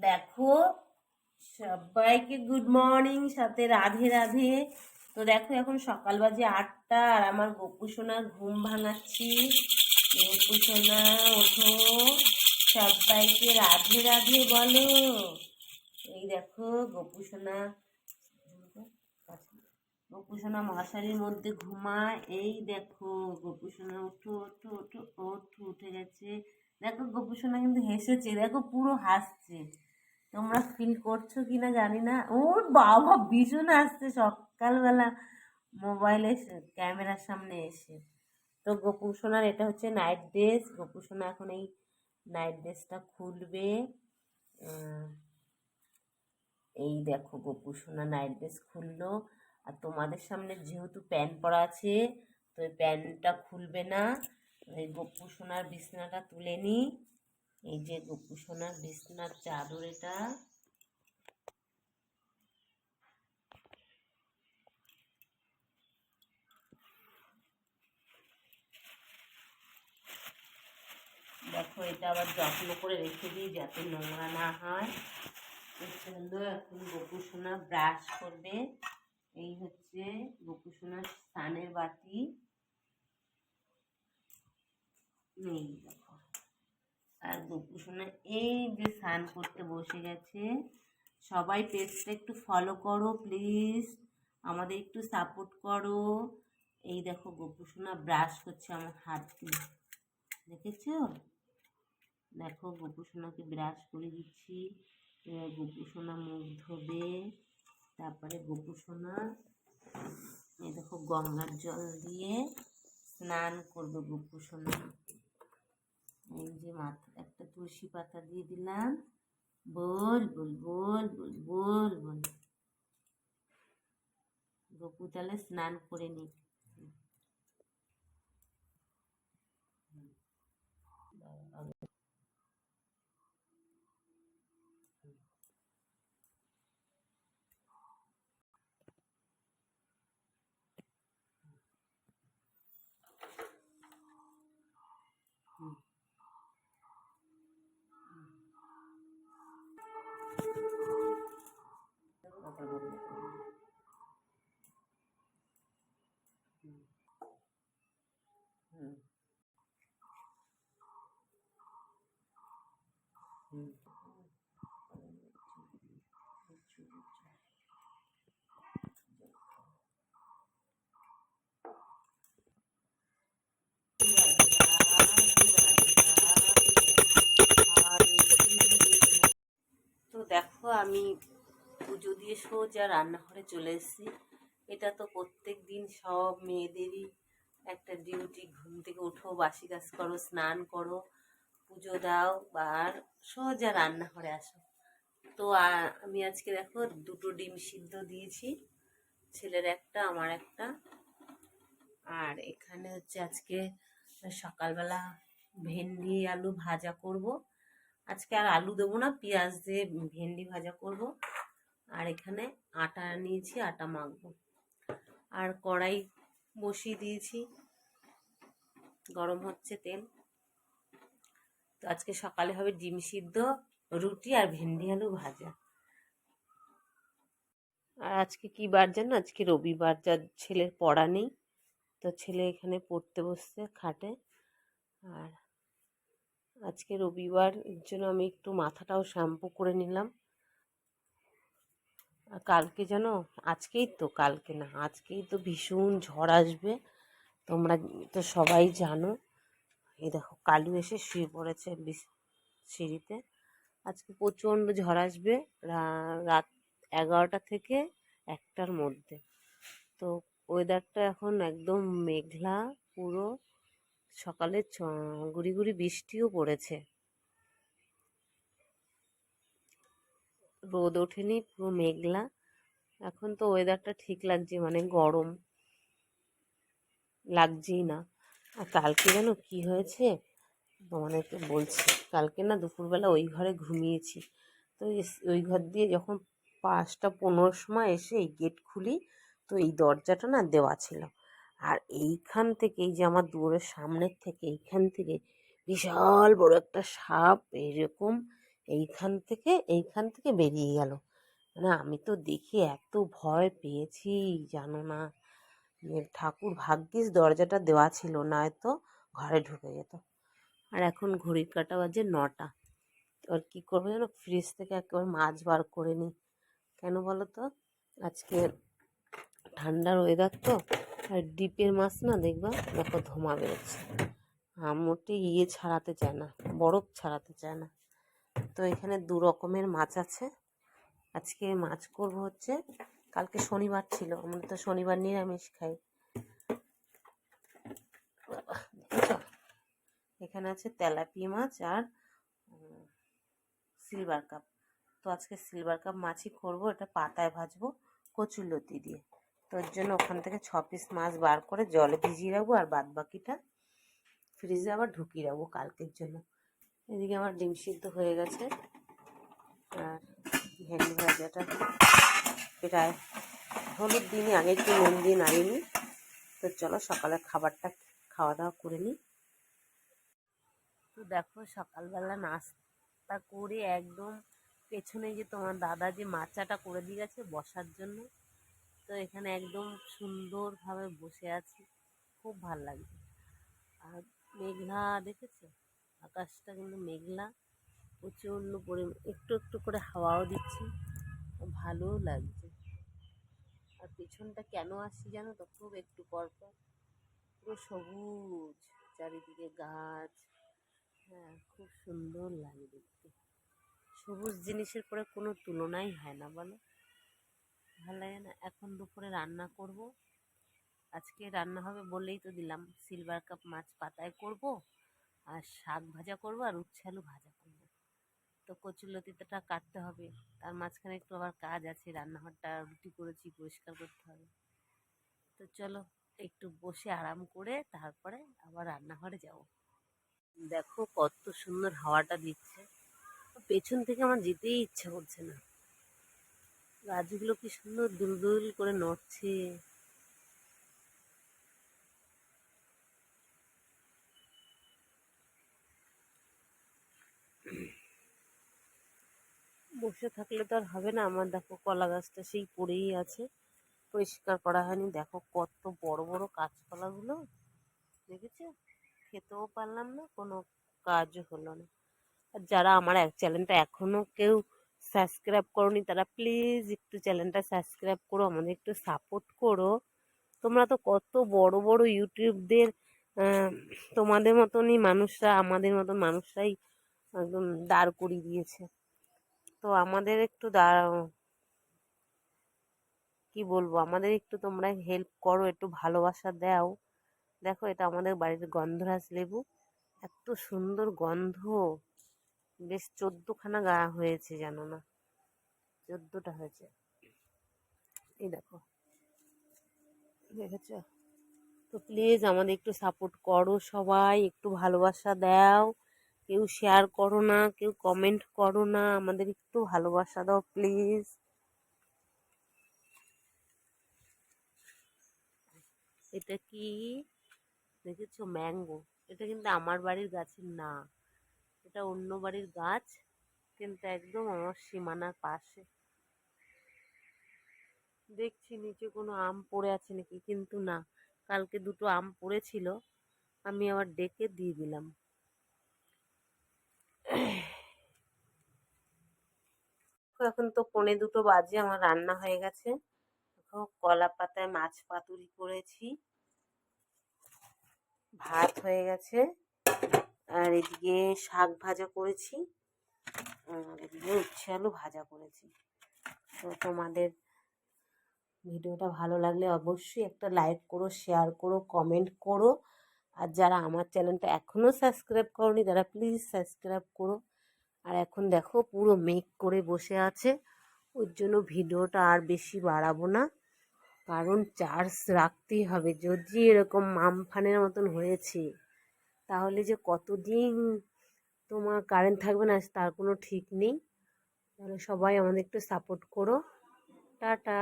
দেখো, সবাইকে good morning সাথে রাধে রাধে। তো দেখো, এখন সকাল বাজে আটটা, আর আমার গপু সোনার ঘুম ভাঙাচ্ছি। গপু সোনা ওঠো। সবাইকে রাধে রাধে বলো। এই দেখো গপু সোনা গপু মশারির মধ্যে ঘুমায়। এই দেখো গপু সোনা ওঠো ওঠো ওঠো, উঠে গেছে। দেখো গপু সোনা কিন্তু হেসেছে, দেখো, পুরো হাসছে। তোমরা ফিল করছ কি না জানি না। ওর বাবা ভীষণ আসছে সকালবেলা মোবাইলে ক্যামেরার সামনে এসে। তো গপু সোনার এটা হচ্ছে নাইট ড্রেস গপু সোনা এখন এই নাইট ড্রেসটা খুলবে। এই দেখো গপু সোনা নাইট ড্রেস খুললো। আর তোমাদের সামনে যেহেতু প্যান্ট পরা আছে, তো এই প্যান্টটা খুলবে না। এই গপু সোনার বিছনাটা তুলে নিই এই যে গপু সোনার বিছনার চাদর এটা। দেখো, এটা আবার যত্ন করে রেখে দিই যাতে নোংরা না হয়। এই জন্য এখন গপু সোনা ব্রাশ করবে। এই হচ্ছে গপু সোনার স্নানের বাটি। নেই আর গপু এই যে স্নান করতে বসে গেছে, সবাই পেজটা একটু ফলো করো প্লিজ আমাদের একটু সাপোর্ট করো। এই দেখো গপু সোনা ব্রাশ করছে আমার হাত দিয়ে দেখেছ? দেখো গপু সোনাকে ব্রাশ করে দিচ্ছি, এবার গপু সোনা মুখ ধোবে, তারপরে গপু সোনা এই দেখো গঙ্গার জল দিয়ে স্নান করবে গপু সোনা এই যে মাথা একটা তুলসী পাতা দিয়ে দিলাম। বল বল বল বল বল বল। গপু তাহলে স্নান করে নি হুম হুম তো দেখো আমি পুজো দিয়ে সোজা রান্নাঘরে চলে এসেছি। এটা তো প্রত্যেক দিন সব মেয়েদেরই একটা ডিউটি ঘুম থেকে উঠো বাসি কাজ করো, স্নান করো, পুজো দাও বা আর সোজা রান্নাঘরে আসো। তো আমি আজকে দেখো দুটো ডিম সিদ্ধ দিয়েছি, ছেলের একটা, আমার একটা। আর এখানে হচ্ছে আজকে সকালবেলা ভেন্ডি, আলু ভাজা করব। আজকে আর আলু দেবো না, পেঁয়াজ দিয়ে ভেন্ডি ভাজা করব। আর এখানে আটা নিয়েছি, আটা মাখবো। আর কড়াই বসিয়ে দিয়েছি, গরম হচ্ছে তেল। তো আজকে সকালে হবে ডিম সিদ্ধ, রুটি আর ভেন্ডি আলু ভাজা। আর আজকে কি বার জানো? আজকে রবিবার, যার ছেলের পড়া নেই, তো ছেলে এখানে পড়তে বসছে খাটে। আর আজকে রবিবার, এর জন্য আমি একটু মাথাটাও শ্যাম্পু করে নিলাম। আর কালকে যেন, আজকেই তো কালকে না, আজকেই তো ভীষণ ঝড় আসবে, তোমরা তো সবাই জানো। এই দেখো, কালু এসে শুয়ে পড়েছে সিঁড়িতে। আজকে প্রচণ্ড ঝড় আসবে রাত এগারোটা থেকে একটার মধ্যে। তো ওয়েদারটা এখন একদম মেঘলা, পুরো সকালে গুড়ি গুড়ি বৃষ্টিও পড়েছে। রোদ ওঠেনি, পুরো মেঘলা। এখন তো ওয়েদারটা ঠিক লাগছে মানে গরম। লাগছেই না। আর কালকে যেন কি হয়েছে? তোমাদেরকে বলছি। কালকে না দুপুরবেলা ওই ঘরে ঘুমিয়েছি। তো ওই ঘর দিয়ে যখন পাঁচটা পনেরোর সময় এসে এই গেট খুলি, তো এই দরজাটা না দেওয়া ছিল। আর এইখান থেকে, এই যে আমার দুয়ারের সামনের থেকে, এইখান থেকে বিশাল বড় একটা সাপ এরকম এইখান থেকে এইখান থেকে বেরিয়ে গেল। মানে আমি তো দেখে এত ভয় পেয়েছি, জানো না। ঠাকুর ভাগ্যিস দরজাটা দেওয়া ছিল, নয়তো ঘরে ঢুকে যেত। আর এখন ঘড়ির কাটা বাজে নটা। আর কী করব যেন ফ্রিজ থেকে একেবারে মাছ বার করে নিই। কেন বলো তো? আজকে ঠান্ডার ওয়েদার তো। আর ডিপের মাছ না দেখবা দেখো ধোমা বেরোচ্ছে। মোটে ইয়ে ছাড়াতে চায় না, বরফ ছাড়াতে চায় না। তো এখানে দু রকমের মাছ আছে। আজকে মাছ করব হচ্ছে, কালকে শনিবার ছিল, আমরা তো শনিবার নিরামিষ খাই। এখানে আছে তেলাপি মাছ আর সিলভার কাপ। তো আজকে সিলভার কাপ মাছই করব, এটা পাতায় ভাজবো কচুলতি দিয়ে। তো ওর জন্য ওখান থেকে ছ পিস মাছ বার করে জলে ভিজিয়ে রাখব আর বাদ বাকিটা ফ্রিজে আবার ঢুকিয়ে রাখব কালকের জন্য। এদিকে আমার ডিম সিদ্ধ হয়ে গেছে আর ভেন্ডি ভাজাটা প্রায় হলুদ দিনই আগে একটু নুন দিয়ে নাড়িয়ে তো চলো সকালের খাবারটা খাওয়া দাওয়া করে নিই। তো দেখো সকালবেলা নাস্তা করে একদম পেছনে যে তোমার দাদা যে মাচাটা করে দিয়ে গেছে বসার জন্য তো এখানে একদম সুন্দরভাবে বসে আছি। খুব ভালো লাগছে। আর মেঘলা, দেখেছ? আকাশটা কিন্তু মেঘলা। প্রচণ্ড পরিমাণ, একটু একটু করে হাওয়াও দিচ্ছে। ভালোও লাগছে। আর পেছনটা কেন আসছি জানো তো? খুব একটু পর পর। পুরো সবুজ, চারিদিকে গাছ। হ্যাঁ খুব সুন্দর লাগে দেখতে। সবুজ জিনিসের পরে কোনো তুলনাই হয় না বলো। ভালো লাগে না এখন দুপুরে রান্না করব। আজকে রান্না হবে বলেই তো দিলাম। সিলভার কাপ মাছ পাতায় করব আর শাক ভাজা করব আর উচ্ছে আলু ভাজা করব। তো কচুলতিটা কাটতে হবে। তার মাঝখানে একটু আবার কাজ আছে। রান্নাঘরটা রুটি করেছি, পরিষ্কার করতে হবে। তো চলো একটু বসে আরাম করে তারপরে আবার রান্নাঘরে যাব। দেখো কত সুন্দর হাওয়াটা দিচ্ছে। পেছন থেকে আমার যেতেই ইচ্ছা করছে না। গাছগুলো কি সুন্দর দুলদুল করে নড়ছে। বসে থাকলে তো আর হবে না, আমার দেখো কলা গাছটা সেই পড়েই আছে, পরিষ্কার করা হয়নি। দেখো কত বড় বড় কাঁচকলাগুলো দেখেছ? খেতেও পারলাম না, কোনো কাজও হলো না। আর যারা আমার এক চ্যানেলটা এখনও কেউ সাবস্ক্রাইব করনি তারা প্লিজ একটু চ্যানেলটা সাবস্ক্রাইব করো, আমাদের একটু সাপোর্ট করো। তোমরা তো কত বড় বড় ইউটিউবদের তোমাদের মতনই মানুষরা, আমাদের মতন মানুষরাই একদম দাঁড় করিয়ে দিয়েছে। তো আমাদের একটু দাঁড় কি বলব, আমাদের একটু তোমরা হেল্প করো, একটু ভালোবাসা দাও। দেখো, এটা আমাদের বাড়ির গন্ধরাজ লেবু। এত সুন্দর গন্ধ। বেশ চোদ্দখানা গা হয়েছে জানো না? চোদ্দটা হয়েছে। এই দেখো। দেখেছ? তো প্লিজ আমাদের একটু সাপোর্ট করো সবাই, একটু ভালোবাসা দাও। কেউ শেয়ার করো না, কেউ কমেন্ট করো না, আমাদের একটু ভালোবাসা দাও প্লিজ এটা কি? দেখেছ? ম্যাঙ্গো এটা কিন্তু আমার বাড়ির গাছের না। এটা অন্য বাড়ির গাছ, কিন্তু একদম আমার সীমানার পাশে। দেখছি নিচে কোনো আম পড়ে আছে নাকি, কিন্তু না, কালকে দুটো আম পড়েছিল, আমি আবার ডেকে দিয়ে দিলাম। এখন তো পনে দুটো বাজে, আমার রান্না হয়ে গেছে। কলা পাতায় মাছ পাতুরি করেছি, ভাত হয়ে গেছে। আর এদিকে শাক ভাজা করেছি, আর এদিকে উচ্ছে আলু ভাজা করেছি। তো তোমাদের ভিডিওটা ভালো লাগলে অবশ্যই একটা লাইক করো শেয়ার করো কমেন্ট করো। আর যারা আমার চ্যানেলটা এখনও সাবস্ক্রাইব করনি, তারা প্লিজ সাবস্ক্রাইব করো। আর এখন দেখো পুরো মেঘ করে বসে আছে, ওর জন্য ভিডিওটা আর বেশি বাড়াবো না। কারণ চার্জ রাখতেই হবে, যদি এরকম আমফানের মতন হয়েছে। তাহলে যে কতদিন তোমার কারেন্ট থাকবে না তার কোনো ঠিক নেই। তাহলে সবাই আমাদের একটু সাপোর্ট করো। টাটা।